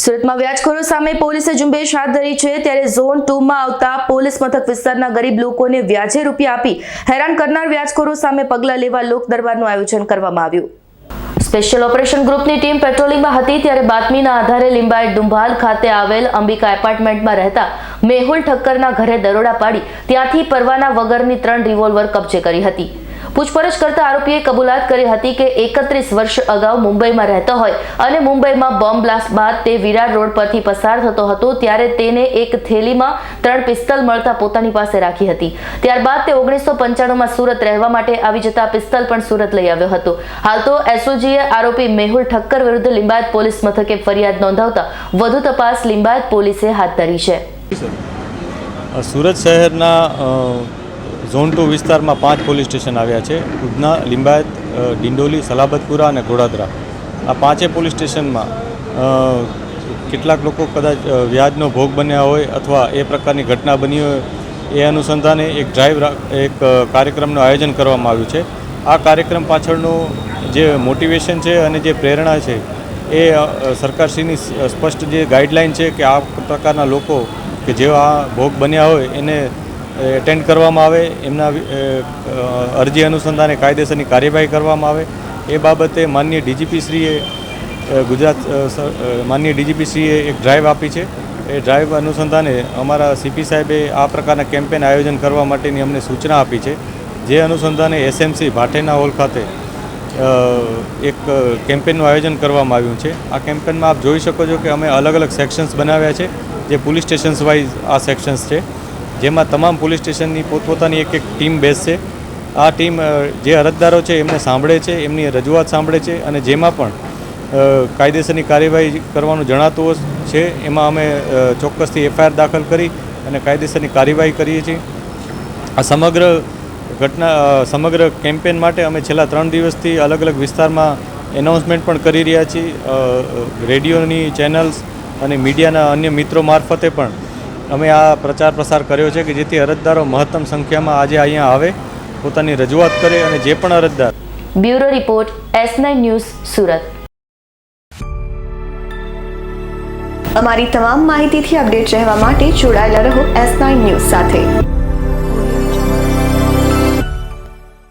સુરતમાં વ્યાજખોરો સામે પોલીસે ઝુંબેશ હાથ ધરી છે. ત્યારે ઝોન ટુમાં આવતા પોલીસ મથક વિસ્તારના ગરીબ લોકોને વ્યાજે રૂપિયા આપી હેરાન કરનાર વ્યાજખોરો સામે પગલાં લેવા લોક દરબારનું આયોજન કરવામાં આવ્યું. સ્પેશિયલ ઓપરેશન ગ્રુપની ટીમ પેટ્રોલિંગમાં હતી ત્યારે બાતમીના આધારે લિંબાયત ડુંભાલ ખાતે આવેલ અંબિકા એપાર્ટમેન્ટમાં રહેતા મેહુલ ઠક્કરના ઘરે દરોડા પાડી ત્યાંથી પરવાના વગરની ત્રણ રિવોલ્વર કબજે કરી હતી. પૂછપરછ કરતા આરોપીએ કબૂલાત કરી હતી કે એકત્રીસ વર્ષ અગાઉ મુંબઈમાં રહેતો હોય અને મુંબઈમાં બોમ્બ બ્લાસ્ટ બાદ તે વિરાર રોડ પરથી પસાર થતો હતો, ત્યારે તેને એક થેલીમાં ત્રણ પિસ્તલ મળતા પોતાની પાસે રાખી હતી. ત્યારબાદ તે ઓગણીસો પંચાણુંમાં સુરત રહેવા માટે આવી જતા પિસ્તલ પણ સુરત લઈ આવ્યો હતો. હાલ તો એસઓજીએ આરોપી મેહુલ ઠક્કર વિરુદ્ધ લિંબાયત પોલીસ મથકે ફરિયાદ નોંધાવતા વધુ તપાસ લિંબાયત પોલીસે હાથ ધરી છે. સુરત શહેરના ઝોન ટુ વિસ્તારમાં પાંચ પોલીસ સ્ટેશન આવ્યા છે. ઉધના, લિંબાયત ડિંડોલી, સલાબતપુરા અને ઘોડાદરા. આ પાંચે પોલીસ સ્ટેશનમાં કેટલાક લોકો કદાચ વ્યાજનો ભોગ બન્યા હોય અથવા એ પ્રકારની ઘટના બની હોય, એ અનુસંધાને એક ડ્રાઈવ એક કાર્યક્રમનું આયોજન કરવામાં આવ્યું છે. આ કાર્યક્રમ પાછળનું જે મોટિવેશન છે અને જે પ્રેરણા છે, એ સરકારશ્રીની સ્પષ્ટ જે ગાઈડલાઇન છે કે આ પ્રકારના લોકો કે આ ભોગ બન્યા હોય એને એટેન્ડ કરવામાં આવે, એમના અરજી અનુસંધાને કાયદેસરની કાર્યવાહી કરવામાં આવે. એ બાબતે માનનીય ડીજીપીશ્રીએ ગુજરાત માનનીય ડીજીપીશ્રીએ એક ડ્રાઈવ આપી છે. એ ડ્રાઈવ અનુસંધાને અમારા સીપી સાહેબે આ પ્રકારના કેમ્પેન આયોજન કરવા માટેની અમને સૂચના આપી છે. જે અનુસંધાને એસએમસી ભાટેના હોલ ખાતે એક કેમ્પેનનું આયોજન કરવામાં આવ્યું છે. આ કેમ્પેનમાં આપ જોઈ શકો છો કે અમે અલગ અલગ સેક્શન્સ બનાવ્યા છે, જે પોલીસ સ્ટેશન્સ વાઇઝ આ સેક્શન્સ છે. જેમાં તમામ પોલીસ સ્ટેશનની પોતપોતાની એક એક ટીમ બેસશે આ ટીમ જે અરજદારો છે, એમને સાંભળે છે, એમની રજૂઆત સાંભળે છે અને જેમાં પણ કાયદેસરની કાર્યવાહી કરવાનું જણાતું છે, એમાં અમે ચોક્કસથી એફઆઈઆર દાખલ કરી અને કાયદેસરની કાર્યવાહી કરીએ છીએ. આ સમગ્ર ઘટના સમગ્ર કેમ્પેન માટે અમે છેલ્લા ત્રણ દિવસથી અલગ અલગ વિસ્તારમાં એનાઉન્સમેન્ટ પણ કરી રહ્યા છીએ. રેડિયોની ચેનલ્સ અને મીડિયાના અન્ય મિત્રો મારફતે પણ અમે આ પ્રચાર પ્રસાર કર્યો છે કે જેથી અરજદારો મહત્તમ સંખ્યામાં આજે અહીંયા આવે પોતાની રજૂઆત કરે અને જે પણ અરજદાર bureau report S news Surat. અમારી તમામ માહિતીથી અપડેટ રહેવા માટે જોડાયેલા રહો એસ નાઇન ન્યૂઝ સાથે.